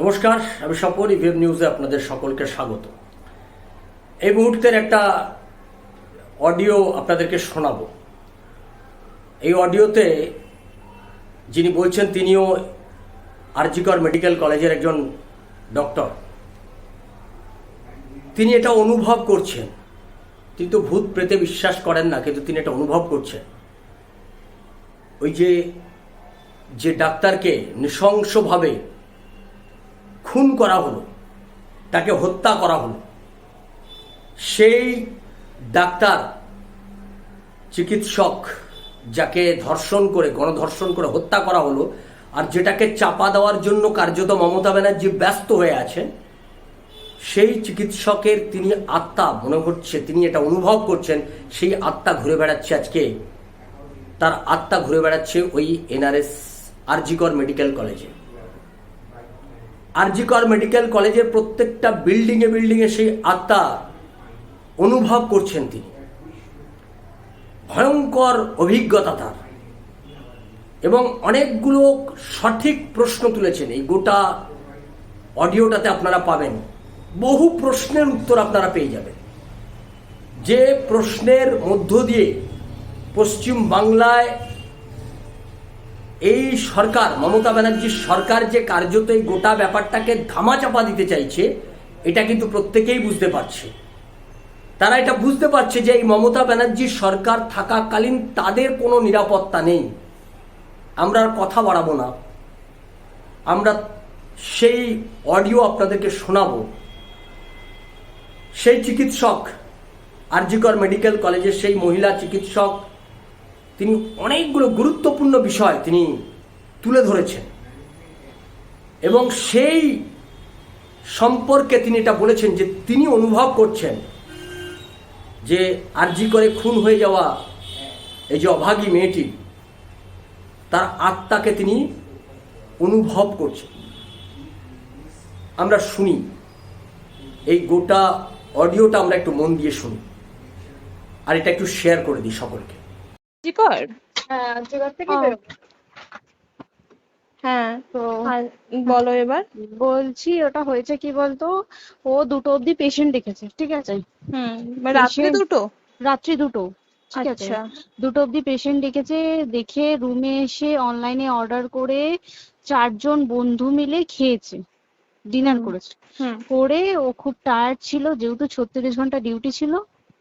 নমস্কার, আমি স্বপন, ইভিএম নিউজে আপনাদের সকলকে স্বাগত। এই মুহূর্তের একটা অডিও আপনাদেরকে শোনাবো। এই অডিওতে যিনি বলছেন, তিনিও আরজিকর মেডিকেল কলেজের একজন ডক্টর। তিনি এটা অনুভব করছেন। তিনি তো ভূত প্রেতে বিশ্বাস করেন না, কিন্তু তিনি এটা অনুভব করছেন। ওই যে যে ডাক্তারকে নৃশংসভাবে খুন করা হলো, তাকে হত্যা করা হলো। সেই ডাক্তার, চিকিৎসক যাকে ধর্ষণ করে, গণধর্ষণ করে হত্যা করা হলো আর যেটাকে চাপা দেওয়ার জন্য কার্যত মমতা ব্যানার্জি ব্যস্ত হয়ে আছেন, সেই চিকিৎসকের তিনি আত্মা, মনে হচ্ছে তিনি এটা অনুভব করছেন, সেই আত্মা ঘুরে বেড়াচ্ছে আজকে। তার আত্মা ঘুরে বেড়াচ্ছে ওই এনআরএস আরজিকর মেডিকেল কলেজে। আরজিকর মেডিকেল কলেজের প্রত্যেকটা বিল্ডিংয়ে বিল্ডিংয়ে সেই আত্মা অনুভব করছেন তিনি। ভয়ঙ্কর অভিজ্ঞতা তার। এবং অনেকগুলো সঠিক প্রশ্ন তুলেছেন। এই গোটা অডিওটাতে আপনারা পাবেন। বহু প্রশ্নের উত্তর আপনারা পেয়ে যাবেন। যে প্রশ্নের মধ্য দিয়ে পশ্চিম বাংলায় এই সরকার, মমতা ব্যানার্জির সরকার যে কার্যত এই গোটা ব্যাপারটাকে ধামাচাপা দিতে চাইছে, এটা কিন্তু প্রত্যেকেই বুঝতে পারছে। তারা এটা বুঝতে পারছে যে এই মমতা ব্যানার্জির সরকার থাকাকালীন তাদের কোনো নিরাপত্তা নেই। আমরা আর কথা বাড়াবো না। আমরা সেই অডিও আপনাদেরকে শোনাবো। সেই চিকিৎসক, আরজিকর মেডিকেল কলেজের সেই মহিলা চিকিৎসক তিনি অনেকগুলো গুরুত্বপূর্ণ বিষয় তিনি তুলে ধরেছেন। এবং সেই সম্পর্কে তিনি এটা বলেছেন যে তিনি অনুভব করছেন যে আরজি করে খুন হয়ে যাওয়া এই যে অভাগী মেয়েটি, তার আত্মাকে তিনি অনুভব করছেন। আমরা শুনি, এই গোটা অডিওটা আমরা একটু মন দিয়ে শুনি। আর এটা একটু শেয়ার করে দিই সকলকে। জিকর হ্যাঁ জোগাড় থেকে বেরোবো। হ্যাঁ তো আর বলো এবার। বলছি ওটা হয়েছে কি বলতো? ও দুটো অবধি পেশেন্ট দেখেছে ঠিক আছে? হুম মানে রাত্রে দুটো? রাত্রি দুটো ঠিক আছে? আচ্ছা। দুটো অবধি পেশেন্ট ডেকেছে দেখে রুমে এসে অনলাইনে অর্ডার করে চারজন বন্ধু মিলে খেয়েছে ডিনার করেছে। করে ও খুব টায়ার্ড ছিল যেহেতু ছত্রিশ ঘণ্টা ডিউটি ছিল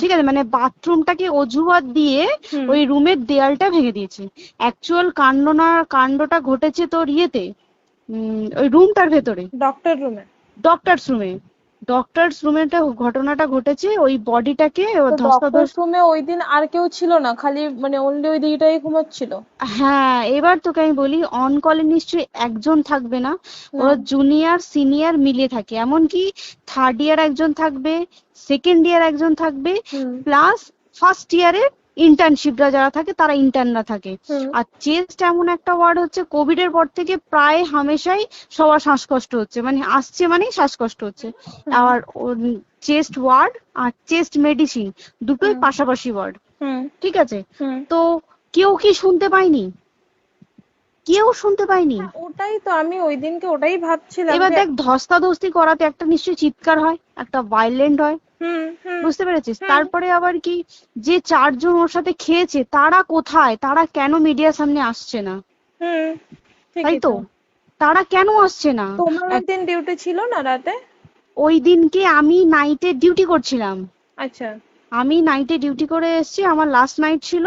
ঠিক আছে মানে বাথরুমটাকে অজুহাত দিয়ে। ওই রুমের দেয়ালটা ভেঙে দিয়েছে। অ্যাকচুয়াল কাণ্ড না কাণ্ডটা ঘটেছে তোর ইয়েতে ওই রুমটার ভেতরে। ডক্টর রুমে ডক্টরস রুমে ডক্টরস রুমেটা ঘটনাটা ঘটেছে ওই বডিটাকে ডক্টর ধস্তাধস্ত রুমে ওই দিন আর কেউ ছিল না খালি মানে অনলি ওই দিদিটাই ঘুমাচ্ছিল। হ্যাঁ এবার তোকে আমি বলি অন কলে নিশ্চয়ই একজন থাকবে না ওরা জুনিয়র সিনিয়র মিলিয়ে থাকে। এমনকি থার্ড ইয়ার একজন থাকবে সেকেন্ড ইয়ার একজন থাকবে প্লাস ফার্স্ট ইয়ারের ইন্টার্নশিপরা যারা থাকে তারা ইন্টার্নরা থাকে। আর চেস্ট এমন একটা ওয়ার্ড হচ্ছে কোভিড এর পর থেকে প্রায় হামেশাই সবার শ্বাসকষ্ট হচ্ছে মানে আসছে মানেই শ্বাসকষ্ট হচ্ছে। আর চেস্ট ওয়ার্ড আর চেস্ট মেডিসিন দুটোই পাশাপাশি ওয়ার্ড ঠিক আছে? তো কেউ কি শুনতে পায়নি? কেউ শুনতে পায়নি। ওটাই তো আমি ওই দিনকে ওটাই ভাবছিলাম এবার দেখ ধস্তাধস্তি করাতে একটা নিশ্চয়ই চিৎকার হয় একটা ভাইলেন্ট হয়। বুঝতে পেরেছিস? তারপরে আবার কি যে চারজন ওর সাথে খেয়েছে তারা কোথায়? তারা কেন মিডিয়ার সামনে আসছে না? তাই তো? তারা কেন আসছে না? তোমার ওই দিন ডিউটি ছিল না রাতে? ওই দিনকে আমি নাইটে ডিউটি করছিলাম। আচ্ছা। আমি নাইটে ডিউটি করে এসেছি আমার লাস্ট নাইট ছিল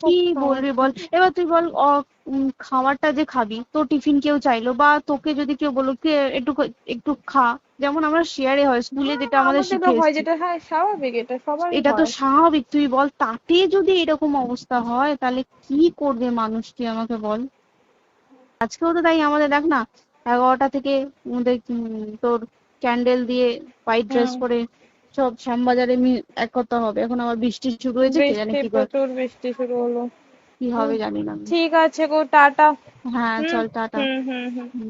কি বলবি বল? এবার তুই বল খাবারটা যে খাবি তোর টিফিন কেউ চাইলো বা তোকে যদি কেউ বলল কে একটু একটু খা। যেমন আমরা শেয়ারে হয় স্কুলে যেটা আমাদের আমাদেরও হ্যাঁ, হয় শিখে যেটা হ্যাঁ স্বাভাবিক এটা সবার এটা তো স্বাভাবিক তুই বল তাতে যদি এরকম অবস্থা হয় তাহলে কি করবে মানুষ তুই আমাকে বল? আজকেও তো তাই আমাদের দেখ না এগারোটা থেকে তোর ক্যান্ডেল দিয়ে হোয়াইট ড্রেস। পরে সব শ্যামবাজারে মি- এক কথা হবে। এখন আবার বৃষ্টি শুরু হয়েছে কে জানে বৃষ্টি কি করে- প্রচুর বৃষ্টি শুরু হলো। কি হবে জানি না। ঠিক আছে গো টাটা। হ্যাঁ চল টাটা। হুম হুম। হুম।